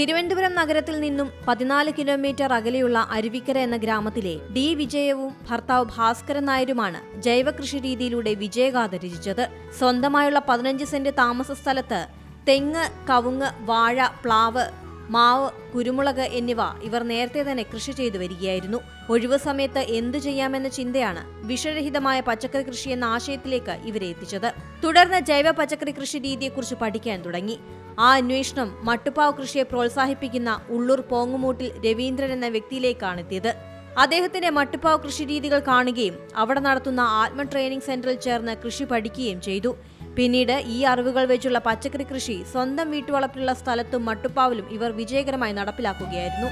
തിരുവനന്തപുരം നഗരത്തിൽ നിന്നും പതിനാല് കിലോമീറ്റർ അകലെയുള്ള അരുവിക്കര എന്ന ഗ്രാമത്തിലെ ഡി വിജയവും ഭർത്താവ് ഭാസ്കരൻ നായരുമാണ് ജൈവകൃഷി രീതിയിലൂടെ വിജയഗാഥ രചിച്ചത്. സ്വന്തമായുള്ള പതിനഞ്ച് സെന്റ് താമസ സ്ഥലത്ത് തെങ്ങ് കവുങ്ങ് വാഴ പ്ലാവ് മാവ് കുരുമുളക് എന്നിവ ഇവർ നേരത്തെ തന്നെ കൃഷി ചെയ്തു വരികയായിരുന്നു. ഒഴിവു സമയത്ത് എന്തു ചെയ്യാമെന്ന ചിന്തയാണ് വിഷരഹിതമായ പച്ചക്കറി കൃഷി എന്ന ആശയത്തിലേക്ക് ഇവരെ എത്തിച്ചത്. തുടർന്ന് ജൈവ പച്ചക്കറി കൃഷി രീതിയെക്കുറിച്ച് പഠിക്കാൻ തുടങ്ങി. ആ അന്വേഷണം മട്ടുപ്പാവ് കൃഷിയെ പ്രോത്സാഹിപ്പിക്കുന്ന ഉള്ളൂർ പോങ്ങുമൂട്ടിൽ രവീന്ദ്രൻ എന്ന വ്യക്തിയിലേക്കാണ് എത്തിയത്. അദ്ദേഹത്തിന്റെ മട്ടുപ്പാവ് കൃഷി രീതികൾ കാണുകയും അവിടെ നടത്തുന്ന ആത്മ ട്രെയിനിംഗ് സെന്ററിൽ ചേർന്ന് കൃഷി പഠിക്കുകയും ചെയ്തു. പിന്നീട് ഈ അറിവുകൾ വെച്ചുള്ള പച്ചക്കറി കൃഷി സ്വന്തം വീട്ടുവളപ്പിലുള്ള സ്ഥലത്തും മട്ടുപ്പാവിലും ഇവർ വിജയകരമായി നടപ്പിലാക്കുകയായിരുന്നു.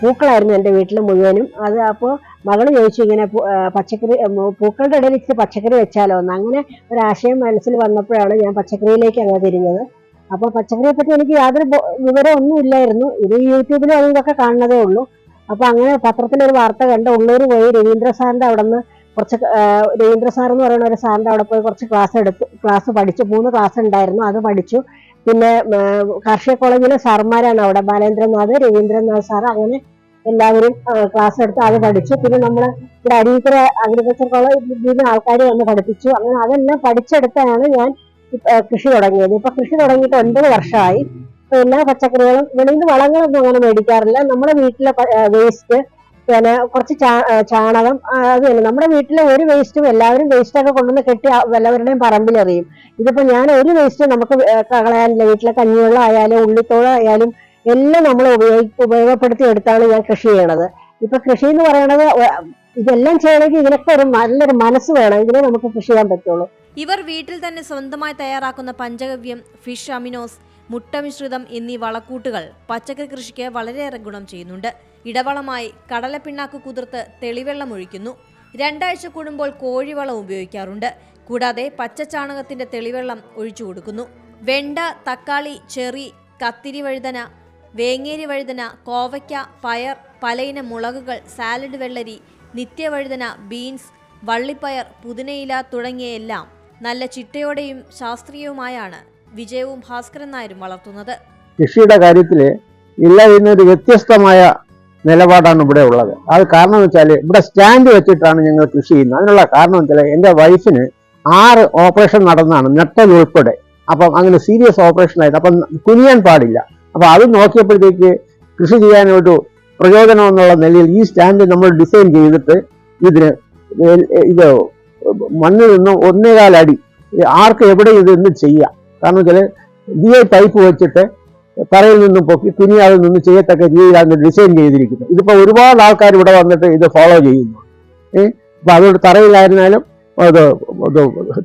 പൂക്കളായിരുന്നു എന്റെ വീട്ടിൽ മുഴുവനും. അത് അപ്പോൾ മകൾ ചോദിച്ചു ഇങ്ങനെ പച്ചക്കറി പൂക്കളുടെ ഇടയിൽ ഇച്ചിരി പച്ചക്കറി വെച്ചാലോ എന്ന്. അങ്ങനെ ഒരാശയം മനസ്സിൽ വന്നപ്പോഴാണ് ഞാൻ പച്ചക്കറിയിലേക്ക് അങ്ങ് തിരിഞ്ഞത്. അപ്പോൾ പച്ചക്കറിയെ പറ്റി എനിക്ക് യാതൊരു വിവരം ഒന്നും ഇല്ലായിരുന്നു. ഇത് യൂട്യൂബിലും അതും കാണുന്നതേ ഉള്ളൂ. അപ്പോൾ അങ്ങനെ പത്രത്തിലൊരു വാർത്ത കണ്ട് ഉള്ളൂർ പോയി രവീന്ദ്ര സാറിന്റെ അവിടെ നിന്ന് കുറച്ച് രവീന്ദ്ര സാർ എന്ന് പറയുന്ന ഒരു സാറിന്റെ അവിടെ പോയി കുറച്ച് ക്ലാസ് എടുത്തു ക്ലാസ് പഠിച്ചു. മൂന്ന് ക്ലാസ് ഉണ്ടായിരുന്നു. അത് പഠിച്ചു. പിന്നെ കാർഷിക കോളേജിലെ സാർമാരാണ് അവിടെ. ബാലേന്ദ്രനാഥ് രവീന്ദ്രനാഥ് സാർ അങ്ങനെ എല്ലാവരും ക്ലാസ് എടുത്ത് അത് പഠിച്ചു. പിന്നെ നമ്മൾ ഇവിടെ അരീക്കര അഗ്രികൾച്ചർ കോളേജിൽ ആൾക്കാർ വന്ന് പഠിപ്പിച്ചു. അങ്ങനെ അതെല്ലാം പഠിച്ചെടുത്താണ് ഞാൻ കൃഷി തുടങ്ങിയത്. ഇപ്പൊ കൃഷി തുടങ്ങിയിട്ട് ഒൻപത് വർഷമായി. എല്ലാ പച്ചക്കറികളും വെളിയിൽ നിന്ന് വളങ്ങളൊന്നും അങ്ങനെ മേടിക്കാറില്ല. നമ്മുടെ വീട്ടിലെ വേസ്റ്റ് പിന്നെ കുറച്ച് ചാണകം അത് തന്നെ. നമ്മുടെ വീട്ടിലെ ഒരു വേസ്റ്റും എല്ലാവരും വേസ്റ്റൊക്കെ കൊണ്ടുവന്ന് കെട്ടി വല്ലവരുടെയും പറമ്പിലെറിയും ഇതിപ്പോ ഞാൻ ഒരു വേസ്റ്റ് നമുക്ക് കളയാനില്ല വീട്ടിലെ കഞ്ഞിവെള്ളം ആയാലും ഉള്ളിത്തോളം ആയാലും എല്ലാം നമ്മൾ ഉപയോഗി ഉപയോഗപ്പെടുത്തി എടുത്താണ് ഞാൻ കൃഷി ചെയ്യണത്. ഇപ്പൊ കൃഷി എന്ന് പറയണത് ഇതെല്ലാം ചെയ്യണമെങ്കിൽ ഇതിനൊക്കെ ഒരു നല്ലൊരു മനസ്സ് വേണം. ഇതിനെ നമുക്ക് കൃഷി ചെയ്യാൻ പറ്റുള്ളൂ. ഇവർ വീട്ടിൽ തന്നെ സ്വന്തമായി തയ്യാറാക്കുന്ന പഞ്ചഗവ്യം ഫിഷ് അമിനോസ് മുട്ട മിശ്രിതം എന്നീ വളക്കൂട്ടുകൾ പച്ചക്കറി കൃഷിക്ക് വളരെയേറെ ഗുണം ചെയ്യുന്നുണ്ട്. ഇടവളമായി കടലപ്പിണ്ണാക്ക് കുതിർത്ത് തെളിവെള്ളം ഒഴിക്കുന്നു. രണ്ടാഴ്ച കൂടുമ്പോൾ കോഴിവളം ഉപയോഗിക്കാറുണ്ട്. കൂടാതെ പച്ചച്ചാണകത്തിന്റെ തെളിവെള്ളം ഒഴിച്ചു കൊടുക്കുന്നു. വെണ്ട തക്കാളി ചെറി കത്തിരി വഴുതന വേങ്ങേരി വഴുതന കോവയ്ക്ക പയർ പലയിന മുളകുകൾ സാലഡ് വെള്ളരി നിത്യവഴുതന ബീൻസ് വള്ളിപ്പയർ പുതിനയില തുടങ്ങിയ എല്ലാം നല്ല ചിട്ടയോടെയും ശാസ്ത്രീയവുമായാണ് വിജയവും ഭാസ്കരൻ നായരും വളർത്തുന്നത്. കൃഷിയുടെ കാര്യത്തിൽ ഇല്ലാതിരുന്നൊരു വ്യത്യസ്തമായ നിലപാടാണ് ഇവിടെ ഉള്ളത്. അത് കാരണം വെച്ചാൽ ഇവിടെ സ്റ്റാൻഡ് വെച്ചിട്ടാണ് ഞങ്ങൾ കൃഷി ചെയ്യുന്നത്. അതിനുള്ള കാരണം വെച്ചാൽ എന്റെ വൈഫിന് ആറ് ഓപ്പറേഷൻ നടന്നതാണ് നെട്ടൽ ഉൾപ്പെടെ. അപ്പം അങ്ങനെ സീരിയസ് ഓപ്പറേഷൻ ആയിരുന്നു അപ്പം കുനിയാൻ പാടില്ല. അപ്പം അത് നോക്കിയപ്പോഴത്തേക്ക് കൃഷി ചെയ്യാനൊരു പ്രയോജനം എന്നുള്ള നിലയിൽ ഈ സ്റ്റാൻഡ് നമ്മൾ ഡിസൈൻ ചെയ്തിട്ട് ഇതിന് ഇത് മണ്ണിൽ നിന്നും ഒന്നേകാലടി ആർക്ക് എവിടെ ഇത് ഇന്ന് ചെയ്യാം? കാരണം വെച്ചാൽ ജി ഐ പൈപ്പ് വെച്ചിട്ട് തറയിൽ നിന്നും പൊക്കി കുനിയാതെ നിന്ന് ചെയ്യത്തക്ക രീതിയിലാണ് ഡിസൈൻ ചെയ്തിരിക്കുന്നത്. ഇതിപ്പോൾ ഒരുപാട് ആൾക്കാർ ഇവിടെ വന്നിട്ട് ഇത് ഫോളോ ചെയ്യുന്നു. ഏഹ് അതുകൊണ്ട് തറയിലായിരുന്നാലും അത്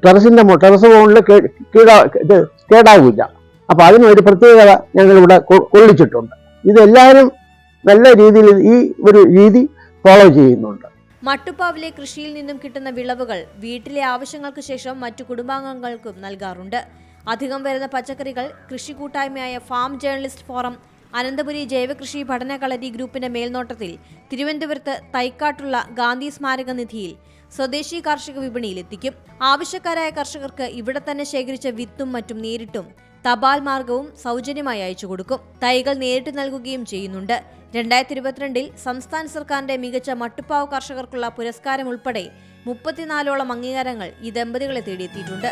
ടെറസിന്റെ ടെറസ് മുകളിൽ കീടാ ഇത് കേടാവില്ല. അപ്പോൾ അതിനൊരു പ്രത്യേകത ഞങ്ങളിവിടെ കൊള്ളിച്ചിട്ടുണ്ട്. ഇതെല്ലാവരും നല്ല രീതിയിൽ ഈ ഒരു രീതി ഫോളോ ചെയ്യുന്നുണ്ട്. മട്ടുപ്പാവിലെ കൃഷിയിൽ നിന്നും കിട്ടുന്ന വിളവുകൾ വീട്ടിലെ ആവശ്യങ്ങൾക്ക് ശേഷം മറ്റു കുടുംബാംഗങ്ങൾക്കും നൽകാറുണ്ട്. അധികം വരുന്ന പച്ചക്കറികൾ കൃഷി കൂട്ടായ്മയായ ഫാം ജേർണലിസ്റ്റ് ഫോറം അനന്തപുരി ജൈവകൃഷി പഠന കളരി ഗ്രൂപ്പിന്റെ മേൽനോട്ടത്തിൽ തിരുവനന്തപുരത്ത് തൈക്കാട്ടുള്ള ഗാന്ധി സ്മാരക നിധിയിൽ സ്വദേശി കാർഷിക വിപണിയിലെത്തിക്കും ആവശ്യക്കാരായ കർഷകർക്ക് ഇവിടെ തന്നെ ശേഖരിച്ച വിത്തും മറ്റും നേരിട്ടും തപാൽ മാർഗവും സൗജന്യമായി അയച്ചു കൊടുക്കും. തൈകൾ നേരിട്ട് നൽകുകയും ചെയ്യുന്നുണ്ട്. രണ്ടായിരത്തി ഇരുപത്തിരണ്ടിൽ സംസ്ഥാന സർക്കാരിന്റെ മികച്ച മട്ടുപ്പാവ് കർഷകർക്കുള്ള പുരസ്കാരം ഉൾപ്പെടെ മുപ്പത്തിനാലോളം അംഗീകാരങ്ങൾ ഈ ദമ്പതികളെ തേടിയെത്തിയിട്ടുണ്ട്.